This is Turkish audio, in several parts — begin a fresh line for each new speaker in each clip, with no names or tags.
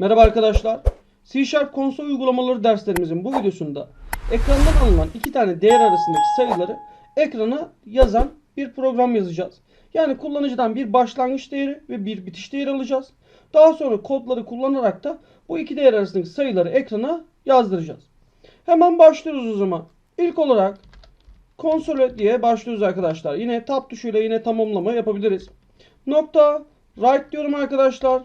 Merhaba arkadaşlar. C Sharp konsol uygulamaları derslerimizin bu videosunda ekrandan alınan iki tane değer arasındaki sayıları ekrana yazan bir program yazacağız. Yani kullanıcıdan bir başlangıç değeri ve bir bitiş değeri alacağız. Daha sonra kodları kullanarak da bu iki değer arasındaki sayıları ekrana yazdıracağız. Hemen başlıyoruz o zaman. İlk olarak konsole diye başlıyoruz arkadaşlar. Yine tab tuşuyla yine tamamlama yapabiliriz. Nokta write diyorum arkadaşlar.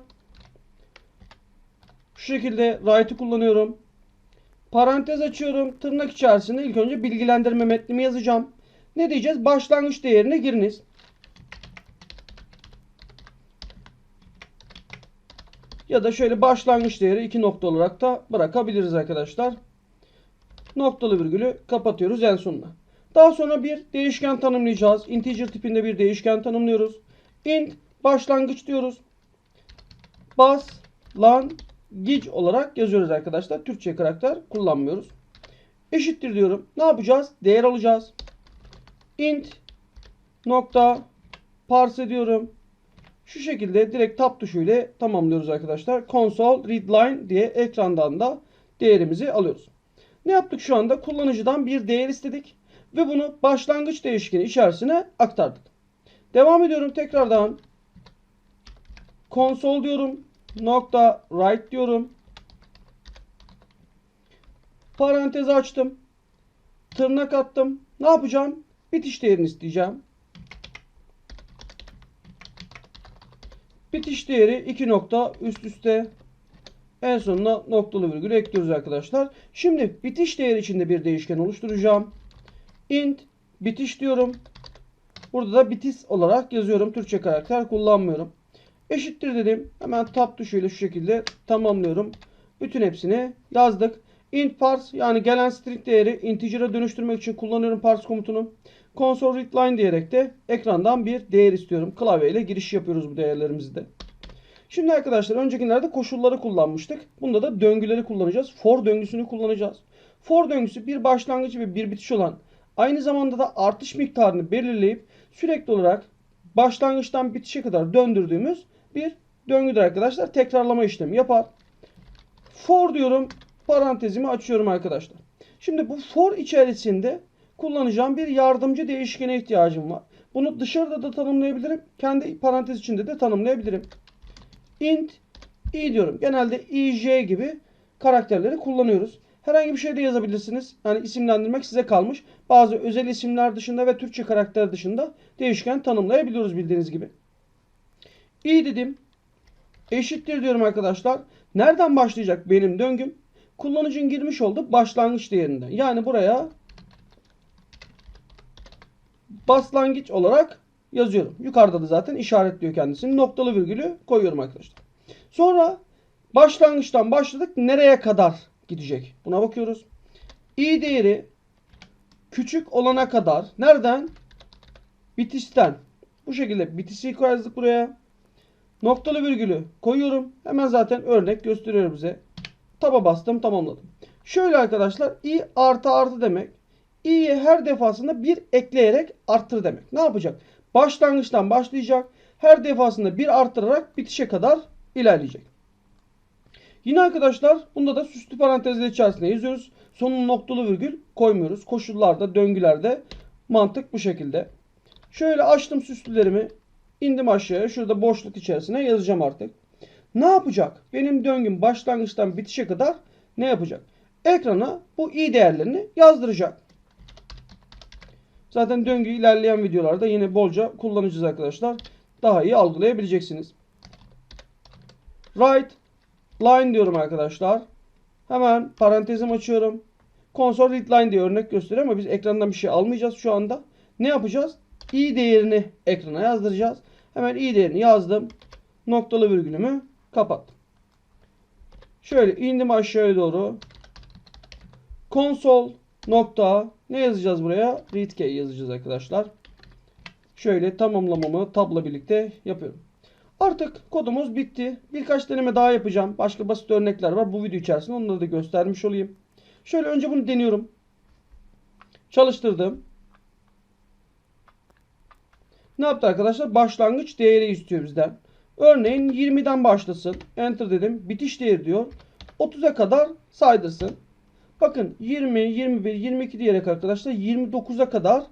Şu şekilde write'ı kullanıyorum. Parantez açıyorum. Tırnak içerisinde ilk önce bilgilendirme metnimi yazacağım. Ne diyeceğiz? Başlangıç değerine giriniz. Ya da şöyle başlangıç değeri iki nokta olarak da bırakabiliriz arkadaşlar. Noktalı virgülü kapatıyoruz en sonuna. Daha sonra bir değişken tanımlayacağız. Integer tipinde bir değişken tanımlıyoruz. int başlangıç diyoruz. Bas lan gic olarak yazıyoruz arkadaşlar. Türkçe karakter kullanmıyoruz. Eşittir diyorum. Ne yapacağız? Değer alacağız. int nokta parse diyorum. Şu şekilde direkt tab tuşuyla tamamlıyoruz arkadaşlar. Console readline diye ekrandan da değerimizi alıyoruz. Ne yaptık şu anda? Kullanıcıdan bir değer istedik ve bunu başlangıç değişkeni içerisine aktardık. Devam ediyorum tekrardan. Console diyorum. Nokta write diyorum. Parantez açtım. Tırnak attım. Ne yapacağım? Bitiş değerini isteyeceğim. Bitiş değeri 2 nokta üst üste en sonuna noktalı virgül ekliyoruz arkadaşlar. Şimdi bitiş değeri içinde bir değişken oluşturacağım. int bitiş diyorum. Burada da bitiş olarak yazıyorum. Türkçe karakter kullanmıyorum. Eşittir dedim. Hemen tab tuşuyla şu şekilde tamamlıyorum. Bütün hepsini yazdık. int parse yani gelen string değeri integer'a dönüştürmek için kullanıyorum parse komutunu. Console readline diyerek de ekrandan bir değer istiyorum. Klavyeyle giriş yapıyoruz bu değerlerimizi de. Şimdi arkadaşlar öncekilerde koşulları kullanmıştık. Bunda da döngüleri kullanacağız. For döngüsünü kullanacağız. For döngüsü bir başlangıç ve bir bitiş olan aynı zamanda da artış miktarını belirleyip sürekli olarak başlangıçtan bitişe kadar döndürdüğümüz bir döngüdür arkadaşlar. Tekrarlama işlemi yapar. For diyorum. Parantezimi açıyorum arkadaşlar. Şimdi bu for içerisinde kullanacağım bir yardımcı değişkene ihtiyacım var. Bunu dışarıda da tanımlayabilirim. Kendi parantez içinde de tanımlayabilirim. int i diyorum. Genelde ij gibi karakterleri kullanıyoruz. Herhangi bir şey de yazabilirsiniz. Yani isimlendirmek size kalmış. Bazı özel isimler dışında ve Türkçe karakter dışında değişken tanımlayabiliyoruz bildiğiniz gibi. İ dedim. Eşittir diyorum arkadaşlar. Nereden başlayacak benim döngüm? Kullanıcının girmiş olduğu başlangıç değerinden. Yani buraya başlangıç olarak yazıyorum. Yukarıda da zaten işaretliyor kendisini. Noktalı virgülü koyuyorum arkadaşlar. Sonra başlangıçtan başladık. Nereye kadar gidecek? Buna bakıyoruz. i değeri küçük olana kadar nereden? Bitişten. Bu şekilde bitişi yazdık buraya. Noktalı virgülü koyuyorum. Hemen zaten örnek gösteriyor bize. Taba bastım tamamladım. Şöyle arkadaşlar i artı artı demek. i'ye her defasında bir ekleyerek arttır demek. Ne yapacak? Başlangıçtan başlayacak. Her defasında bir arttırarak bitişe kadar ilerleyecek. Yine arkadaşlar bunda da süslü parantezler içerisinde yazıyoruz. Sonun noktalı virgül koymuyoruz. Koşullarda, döngülerde mantık bu şekilde. Şöyle açtım süslülerimi. İndim aşağıya. Şurada boşluk içerisine yazacağım artık. Ne yapacak? Benim döngüm başlangıçtan bitişe kadar ne yapacak? Ekrana bu i değerlerini yazdıracak. Zaten döngü ilerleyen videolarda yine bolca kullanacağız arkadaşlar. Daha iyi algılayabileceksiniz. Write line diyorum arkadaşlar. Hemen parantezim açıyorum. Console readline diye örnek gösteriyor ama biz ekrandan bir şey almayacağız şu anda. Ne yapacağız? İ değerini ekrana yazdıracağız. Hemen i değerini yazdım. Noktalı virgülümü kapattım. Şöyle indim aşağıya doğru. Console nokta ne yazacağız buraya? Read yazacağız arkadaşlar. Şöyle tamamlamamı tabla birlikte yapıyorum. Artık kodumuz bitti. Birkaç deneme daha yapacağım. Başka basit örnekler var bu video içerisinde. Onları da göstermiş olayım. Şöyle önce bunu deniyorum. Çalıştırdım. Ne yaptı arkadaşlar? Başlangıç değeri istiyor bizden. Örneğin 20'den başlasın. Enter dedim. Bitiş değeri diyor. 30'a kadar saydırsın. Bakın 20, 21, 22 diyerek arkadaşlar 29'a kadar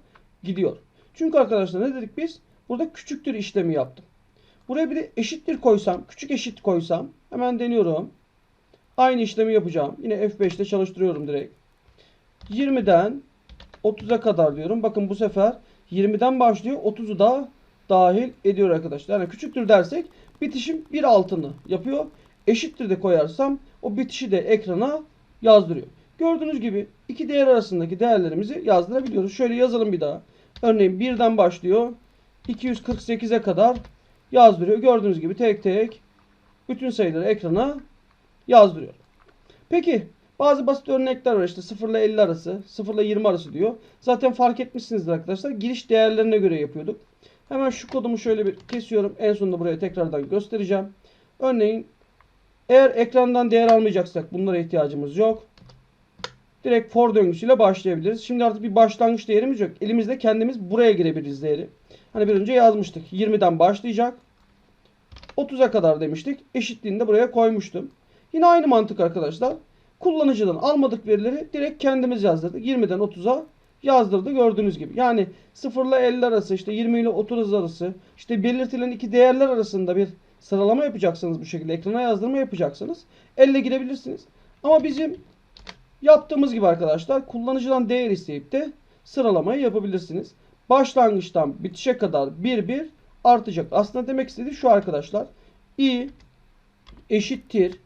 gidiyor. Çünkü arkadaşlar ne dedik biz? Burada küçüktür işlemi yaptım. Buraya bir de eşittir koysam, küçük eşit koysam hemen deniyorum. Aynı işlemi yapacağım. Yine F5'te çalıştırıyorum direkt. 20'den 30'a kadar diyorum. Bakın bu sefer 20'den başlıyor. 30'u da dahil ediyor arkadaşlar. Yani küçüktür dersek bitişim bir altını yapıyor. Eşittir de koyarsam o bitişi de ekrana yazdırıyor. Gördüğünüz gibi iki değer arasındaki değerlerimizi yazdırabiliyoruz. Şöyle yazalım bir daha. Örneğin 1'den başlıyor. 248'e kadar yazdırıyor. Gördüğünüz gibi tek tek bütün sayıları ekrana yazdırıyor. Peki bazı basit örnekler var işte 0 ile 50 arası, 0 ile 20 arası diyor. Zaten fark etmişsinizdir arkadaşlar. Giriş değerlerine göre yapıyorduk. Hemen şu kodumu şöyle bir kesiyorum. En sonunda buraya tekrardan göstereceğim. Örneğin eğer ekrandan değer almayacaksak bunlara ihtiyacımız yok. Direkt for döngüsüyle başlayabiliriz. Şimdi artık bir başlangıç değerimiz yok. Elimizde kendimiz buraya girebiliriz değeri. Hani bir önce yazmıştık. 20'den başlayacak. 30'a kadar demiştik. Eşitliğini de buraya koymuştum. Yine aynı mantık arkadaşlar. Kullanıcıdan almadık verileri direkt kendimiz yazdırdık. 20'den 30'a yazdırdı gördüğünüz gibi. Yani 0 ile 50 arası işte 20 ile 30 arası işte belirtilen iki değerler arasında bir sıralama yapacaksınız bu şekilde. Ekrana yazdırma yapacaksınız. Elle girebilirsiniz. Ama bizim yaptığımız gibi arkadaşlar kullanıcıdan değer isteyip de sıralamayı yapabilirsiniz. Başlangıçtan bitişe kadar bir bir artacak. Aslında demek istediği şu arkadaşlar. i eşittir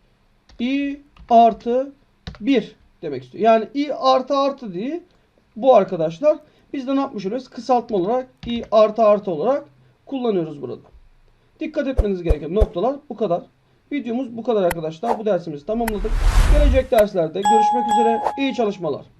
i artı 1 demek istiyor. Yani i artı artı diye bu arkadaşlar. Biz de ne yapmış oluyoruz? Kısaltma olarak i artı artı olarak kullanıyoruz burada. Dikkat etmeniz gereken noktalar bu kadar. Videomuz bu kadar arkadaşlar. Bu dersimizi tamamladık. Gelecek derslerde görüşmek üzere. İyi çalışmalar.